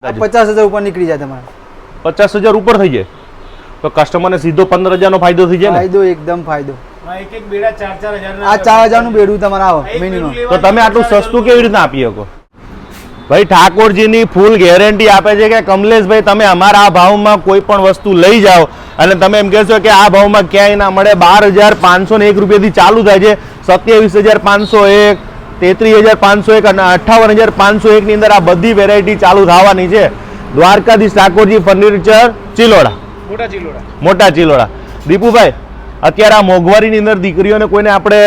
પચાસ હજાર ઉપર નીકળી જાય તમારે. પચાસ હજાર ઉપર થઈ જાય. તો કસ્ટમરને સીધો પંદર હજારનો ફાયદો થઈ જાય ફાયદો એકદમ ફાયદો. એક એક ચાર હજારનું બેડું તમારે આવે મિનિમમ તો તમે આટલું સસ્તું કેવી રીતના આપી શકો? ભાઈ ઠાકોરજીની ફૂલ ગેરંટી આપે છે કે કમલેશભાઈ તમે અમારા આ ભાવમાં કોઈ પણ વસ્તુ લઈ જાઓ અને તમે એમ કહેશો કે આ ભાવમાં ક્યાંય ના મળે. બાર હજાર પાંચસો ને એક રૂપિયાથી ચાલુ થાય છે. સત્યાવીસ હજાર પાંચસો એક તેત્રીસ હજાર પાંચસો એક અને અઠ્ઠાવન હજાર પાંચસો એકની અંદર આ બધી વેરાયટી ચાલુ થવાની છે. દ્વારકાધીશ ઠાકોરજી ફર્નિચર ચિલોડા. મોટા ચિલોડા. મોટા ચિલોડા. દીપુભાઈ અત્યારે આ મોંઘવારીની અંદર દીકરીઓને કોઈને આપણે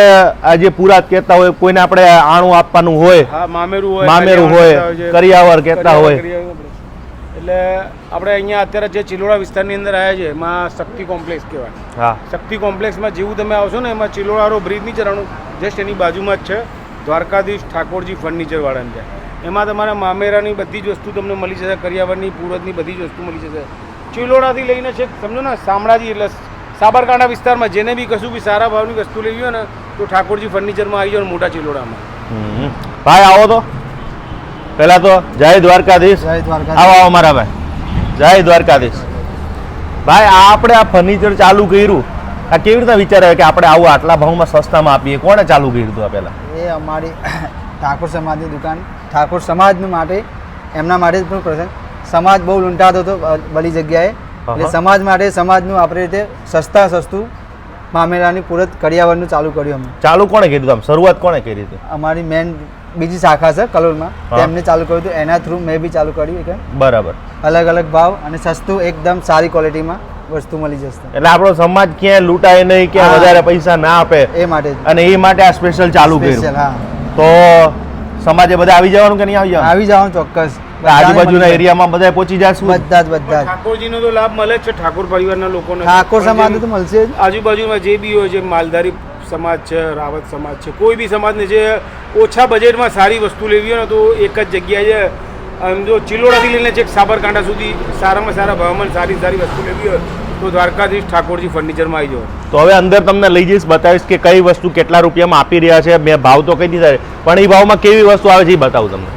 આ જે પુરાત કહેતા હોય કોઈને આપણે આણું આપવાનું હોય મામેરું હોય મામેરું કરિયાવર હોય કહેતા હોય એટલે આપણે અહીંયા અત્યારે જે ચિલોડા વિસ્તારની અંદર આવ્યા છે એમાં શક્તિ કોમ્પ્લેક્સ કહેવાય. હા. શક્તિ કોમ્પ્લેક્સમાં જેવું તમે આવશો ને એમાં ચિલોડારો બ્રિજ નહીં ચડવાનું જસ્ટ એની બાજુમાં જ છે. દ્વારકાધીશ ઠાકોરજી ફર્નિચરવાળાને છે. એમાં તમારા મામેરાની બધી જ વસ્તુ તમને મળી જશે કરિયાવરની પૂરતની બધી જ વસ્તુ મળી જશે. ચિલોડાથી લઈને છે સમજો ને શામળાજી એટલે સાબરકાંઠા વિસ્તારમાં જેને બી કશું બી સારા ભાવની વસ્તુ લેવી હોય ને તો ઠાકોરજી ફર્નિચરમાં આવી જાવ મોટા ચિલોડામાં. ભાઈ આવો તો. પહેલા તો જય દ્વારકાધીશ. જય દ્વારકાધીશ. આવો આવો મારા ભાઈ. જય દ્વારકાધીશ. ભાઈ આપણે આ ફર્નિચર ચાલુ કર્યું. આ કેવી રીતના વિચાર કે આપણે આવું આટલા ભાવમાં સસ્તામાં આપીએ? કોણે ચાલુ કર્યું હતું પહેલા? એ અમારી ઠાકોર સમાજની દુકાન. ઠાકોર સમાજનું માટે એમના માટે જ પણ પ્રસંગ. સમાજ બહુ લૂંટાતો હતો બલી બધી જગ્યાએ એટલે સમાજ માટે સમાજનું આપણે રીતે સસ્તા સસ્તું મામેરાની પૂરત કરિયાવરનું ચાલુ કર્યું અમે ચાલુ કોણે કર્યું આમ? શરૂઆત કોણે કરી હતી? અમારી મેન બીજી શાખા છે કલોલમાં. તેમને ચાલુ કર્યું હતું. એના થ્રુ મેં બી ચાલુ કર્યું કે બરાબર. અલગ અલગ ભાવ અને સસ્તું એકદમ સારી ક્વોલિટીમાં વસ્તુ મળી જશે. એટલે આપણો સમાજ ક્યાંય લૂંટાય નહીં કે વધારે પૈસા ના આપે. એ માટે અને એ માટે આ સ્પેશિયલ ચાલુ કર્યું. તો સમાજે બધા આવી જવાનું કે નહીં આવી જવાનું? આવી જવાનું ચોક્કસ. આજુબાજુના એરિયામાં બધા પહોંચી જશું? બધા જ બધા ઠાકોરજીનો તો લાભ મળે જ છે ઠાકોર પરિવારના લોકોને. ઠાકોર સમાજ તો મળશે જ. આજુબાજુમાં જે બી હોય છે માલધારી સમાજ છે રાવત સમાજ છે કોઈ બી સમાજને જે ઓછા બજેટમાં સારી વસ્તુ લેવી હોય ને તો એક જ જગ્યાએ જો ચિલોડાથી લઈને છેક સાબરકાંઠા સુધી સારામાં સારા ભાવમાં સારી સારી વસ્તુ લેવી હોય તો દ્વારકાધીશ ઠાકોરજી ફર્નિચરમાં આવી જાઓ તો હવે અંદર તમને લઈ જઈશ, બતાવીશ કે કઈ વસ્તુ કેટલા રૂપિયામાં આપી રહ્યા છે. મેં ભાવ તો કહી દીધા પણ એ ભાવમાં કેવી વસ્તુ આવે છે એ બતાવું તમને.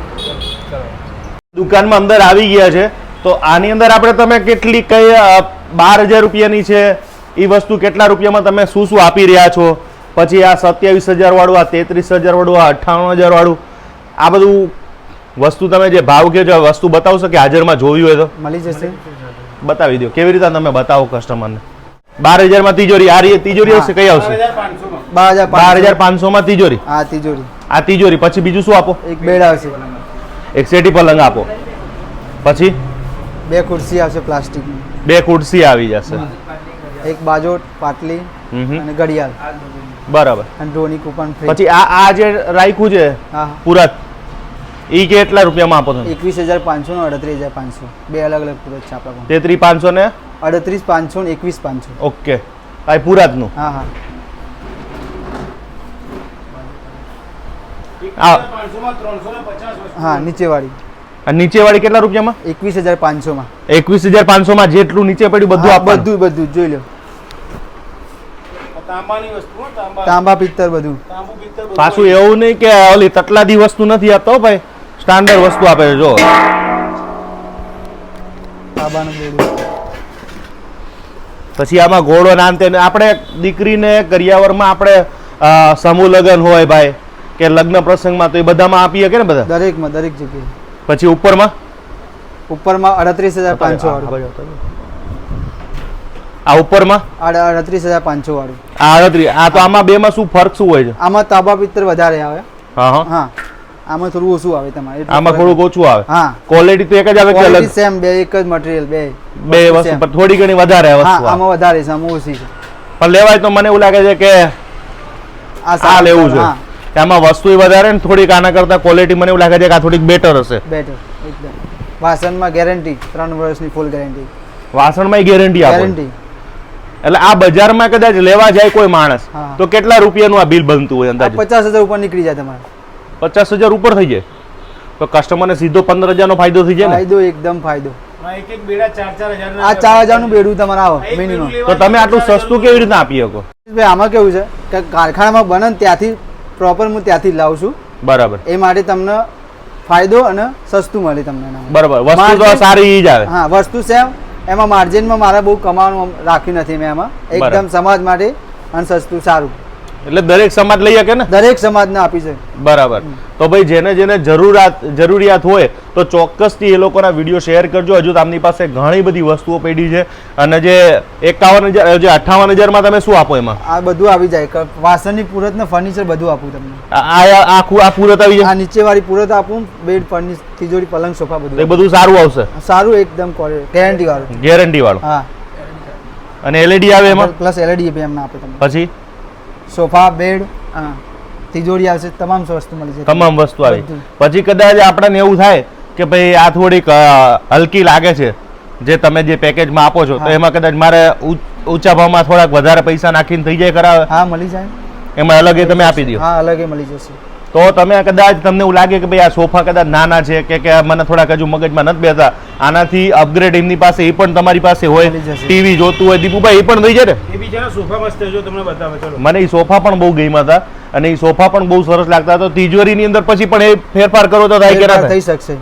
દુકાનમાં અંદર આવી ગયા છે. તો આની અંદર આપણે તમે કેટલી કઈ બાર હજાર રૂપિયાની છે. એ વસ્તુ કેટલા રૂપિયામાં તમે શું શું આપી રહ્યા છો? પછી આ સત્યાવીસ હજાર વાળું, આ તેત્રીસ હજાર વાળું, આ અઠ્ઠાણું હજાર વાળું, આ બધું વસ્તુ તમે જે ભાવ કહો છો વસ્તુ બતાવશો કે હાજરમાં જોવી હોય તો? મળી જશે. બતાવી દો કેવી રીતે તમે બતાવો કસ્ટમરને બાર હજારમાં તિજોરી આ રીતે તિજોરી આવશે કઈ આવશે? બાર હજાર હજાર પાંચસો. પાંચસોમાં તિજોરી? હા તિજોરી. આ તિજોરી પછી બીજું શું આપો? એક બેડ આવશે. એક સેટી પલંગ આપો. પછી? બે ખુરશી આવશે પ્લાસ્ટિકની. બે ખુરશી આવી જશે. એક બાજોટ પાટલી. અને ઘડિયાળ. બરાબર. અને ડ્રોની કૂપન પછી આ આ જે રાખ્યું છે હા. ઈ કેટલા રૂપિયામાં આપો તમે? એકવીસ હજાર પાંચસો ને અડત્રીસ હજાર પાંચસો. બે અલગ અલગ પૂરત છે આપણા પાસે. તેત્રી પાંચસો ને? અડત્રીસ પાંચસો ને એકવીસ પાંચસો. ઓકે. આ પુરાતનું? હા હા. હા નીચેવાળી. નીચેવાળી કેટલા રૂપિયામાં? એકવીસ હજાર પાંચસોમાં. એકવીસ હજાર પાંચસોમાં જેટલું નીચે પડ્યું બધું બધું બધું જોઈ લો. તાંબાની વસ્તુ હો, તાંબા. તાંબા પિત્તર બધું. તાંબુ પિત્તળ બધું પાછું એવું નહીં કે ઓલી તટલાદી વસ્તુ નથી આપતો ભાઈ. સ્ટાન્ડર્ડ વસ્તુ આપે છે જો. પછી આમાં ઘોડો નાન તેને આપણે દીકરીને કરિયાવરમાં આપણે સમૂહ લગ્ન હોય ભાઈ કે લગ્ન પ્રસંગમાં તો એ બધામાં આપીએ કે ને બધા? દરેકમાં દરેક જગ્યાએ. પછી ઉપરમાં? ઉપરમાં અડત્રીસ હજાર પાંચસો આ ઉપરમાં? અડત્રીસ હજાર પાંચસો વાળું. આ અડત્રીસ આ તો આમાં બેમાં શું ફરક શું હોય છે? આમાં તાબા પિત્તર વધારે આવે. હા. હા. આમાં થોડું ઓછું આવે તમારે. આમાં થોડું ઓછું આવે. હા. ક્વોલિટી તો એક જ આવે કે અલગ? સેમ બે એક જ મટીરીયલ બે. બે વસ્તુ પર થોડી ઘણી વધારે વસ્તુ આમાં વધારે છે આમાં ઓછી છે. પણ લેવાય તો મને એવું લાગે છે કે આ લેવું છે. આમાં વસ્તુ વધારે ને થોડીક આના કરતા ક્વોલિટી મને એવું લાગે છે કે આ થોડીક બેટર હશે. બેટર એકદમ. વાસણમાં ગેરંટી ત્રણ વર્ષની ફૂલ ગેરંટી વાસણમાં ગેરંટી આપે. ગેરંટી એટલે આ બજારમાં કદાચ લેવા જાય કોઈ માણસ તો કેટલા રૂપિયાનું આ બિલ બનતું હોય અંદાજે? પચાસ હજાર ઉપર નીકળી જાય તમારે. પચાસ હજાર ઉપર થઈ જાય. તો કસ્ટમરને સીધો પંદર હજારનો ફાયદો થઈ જાય ને? ફાયદો એકદમ ફાયદો. ચાર હજાર આ ચાર હજારનું બેડું તમારે આવે મિનિમમ તો તમે આટલું સસ્તું કેવી રીતના આપી શકો? ભાઈ આમાં કેવું છે કે કારખાનામાં બને ને ત્યાંથી પ્રોપર હું ત્યાંથી લાવું છું. બરાબર. એ માટે તમને ફાયદો અને સસ્તું મળે તમને બરાબર. વસ્તુ તો સારી જ આવે. હા વસ્તુ સેમ. એમાં માર્જિનમાં મારે બહુ કમાવાનું રાખ્યું નથી મેં એમાં એકદમ સમાજ માટે અને સસ્તું સારું. એટલે દરેક સમાજ લઈ શકે ને? દરેક સમાજને આપી છે. બરાબર. તો ભાઈ જેને જેને જરૂરિયાત જરૂરિયાત હોય તો ચોક્કસથી એ લોકોના વીડિયો શેર કરજો. હજુ તમની આમની પાસે ઘણી બધી વસ્તુઓ પડી છે. અને જે એકાવન હજાર જે અઠ્ઠાવન હજારમાં તમે શું આપો એમાં? આ બધું આવી જાય. વાસણની પૂરત ને ફર્નિચર બધું આપું તમને. આ આખું આ પૂરત આવી જાય? આ નીચેવાળી પૂરત આપું બેડ ફર્નિચર તિજોરી પલંગ સોફા બધું એ બધું બધું સારું આવશે? સારું એકદમ ગેરંટી વાળું. ગેરંટી વાળું. હા. અને એલઈડી આવે એમાં? પ્લસ એલઈડી બી એમને આપે તમને. પછી? સોફા બેડ તિજોરી આવશે તમામ વસ્તુ મળી જશે. તમામ વસ્તુ આવી. પછી કદાચ આપણને એવું થાય કે ભાઈ આ થોડીક હલકી લાગે છે જે તમે જે પેકેજમાં આપો છો તો એમાં કદાચ મારે ઊંચા ભાવમાં થોડાક વધારે પૈસા નાખીને થઈ જાય કરાવે? હા મળી જાય. એમાં અલગ એ તમે આપી દો. હા અલગ એ મળી જશે. તો તમે કદાચ તમને એવું લાગે કે ભાઈ આ સોફા કદાચ નાના છે કે કે મને થોડાક હજુ મગજમાં નથી બેસતા. આનાથી અપગ્રેડ એમની પાસે એ પણ તમારી પાસે હોય. ટીવી જોતું હોય દીપુભાઈ એ પણ થઈ જાય ને? એ બી છે ને સોફા મસ્ત જો તમને બતાવે ચલો. મને એ સોફા પણ બહુ ગમ્યા હતા અને એ સોફા પણ બહુ સરસ લાગતા હતા. તિજોરીની અંદર પછી પણ એ ફેરફાર કરો તો થાય કે ના થઈ શકશે.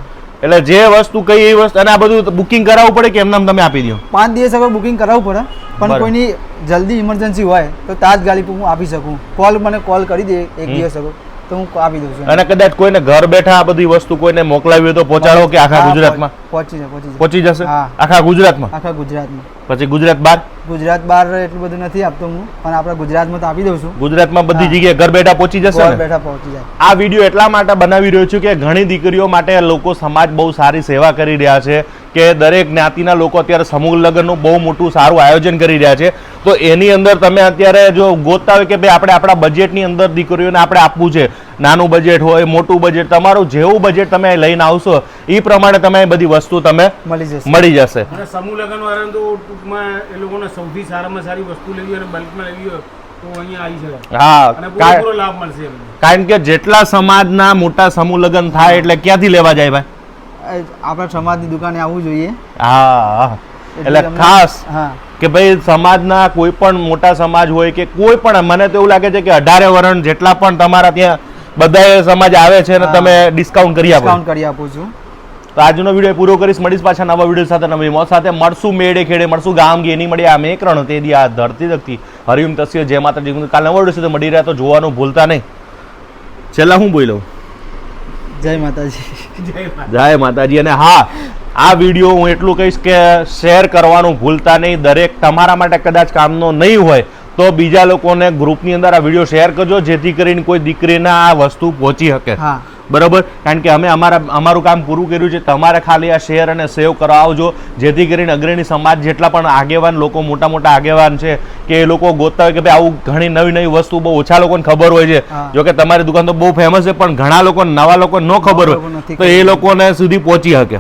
એટલે જે વસ્તુ કઈ એ વસ્તુ અને આ બધું બુકિંગ કરાવવું પડે કે એમને તમે આપી દો પાંચ દિવસ અગર બુકિંગ કરાવવું પડે પણ કોઈની જલ્દી ઇમરજન્સી હોય તો તાજ તાત્કાલિક હું આપી શકું. કોલ મને કોલ કરી દે એક દિવસ અગર. તો હું આપી દઉં છું. અને કદાચ કોઈને ઘર બેઠા આ બધી વસ્તુ કોઈને મોકલાવી હોય તો પહોંચાડો કે આખા ગુજરાતમાં? પહોંચી જશે પહોંચી જશે? આખા ગુજરાતમાં? આખા ગુજરાતમાં. પછી ગુજરાત બહાર ગુજરાત બહાર એટલું બધું નથી આપતો હું પણ આપણા ગુજરાતમાં તો આપી દઉં છું. ગુજરાતમાં બધી જગ્યાએ ઘર બેઠા પહોંચી જશે ઘર બેઠા પહોંચી જાય. આ વીડિયો એટલા માટે બનાવી રહ્યો છું કે ઘણી દીકરીઓ માટે લોકો સમાજ બહુ સારી સેવા કરી રહ્યા છે કે દરેક જ્ઞાતિના લોકો અત્યારે સમૂહ લગ્નનું બહુ મોટું સારું આયોજન કરી રહ્યા છે. તો એની અંદર તમે અત્યારે જો ગોતતા હોય કે ભાઈ આપણે આપણા બજેટની અંદર દીકરીઓને આપણે આપવું છે નાનું બજેટ હોય મોટું બજેટ તમારું જેવું બજેટ તમે લઈને આવશો એ પ્રમાણે તમે બધી વસ્તુ તમે મળી જશે. મળી જશે. અને સમૂહ લગ્ન વાળા તો ટૂંકમાં એ લોકોને સૌથી સારામાં સારી વસ્તુ લેવી અને બલ્કમાં લેવી હોય તો અહીંયા આવી શકાય. હા કારણ કે જેટલા સમાજના મોટા સમૂહ લગ્ન થાય એટલે ક્યાંથી લેવા જાય ભાઈ? આપણા સમાજની દુકાને આવવું જોઈએ. હા એટલે ખાસ હા. કે ભાઈ સમાજના કોઈ પણ મોટા સમાજ હોય કે કોઈ પણ મને તો એવું લાગે છે કે અઢારે વરણ જેટલા પણ તમારા ત્યાં બધા સમાજ આવે છે અને તમે ડિસ્કાઉન્ટ કરી આપો. ડિસ્કાઉન્ટ કરી આપું છું. તો આજનો વીડિયો પૂરો કરીશ. મળીશ પાછા નવા વીડિયો સાથે નવી મોત સાથે. મળશું મેળે ખેડે મળશું ગામ ગે એની મળી આ મેકરણ તે દી આ ધરતી ધકતી હરિમ તસ્ય જે માતાજી. કાલ નવા વીડિયો મળી રહ્યા તો જોવાનું ભૂલતા નહીં. છેલ્લા હું બોલ્યો? જય માતાજી. જય જય માતાજી. અને હા આ વીડિયો હું એટલું કહીશ કે શેર કરવાનું ભૂલતા નહીં. દરેક તમારા માટે કદાચ કામનો નહીં હોય તો બીજા લોકોને ગ્રુપની અંદર આ વીડિયો શેર કરજો જેથી કરીને કોઈ દીકરીને આ વસ્તુ પહોંચી શકે. બરોબર? કારણ કે અમે અમારા અમારું કામ પૂરું કર્યું છે. તમારે ખાલી આ શેર અને સેવ કરાવજો જેથી કરીને અગ્રણી સમાજ જેટલા પણ આગેવાન લોકો મોટા મોટા આગેવાન છે કે એ લોકો ગોતતા હોય કે ભાઈ આવું ઘણી નવી નવી વસ્તુ બહુ ઓછા લોકોને ખબર હોય છે. જોકે જો કે તમારી દુકાન તો બહુ ફેમસ છે પણ ઘણા લોકો નવા લોકો ન ખબર હોય. તો એ લોકોને સુધી પહોંચી શકે.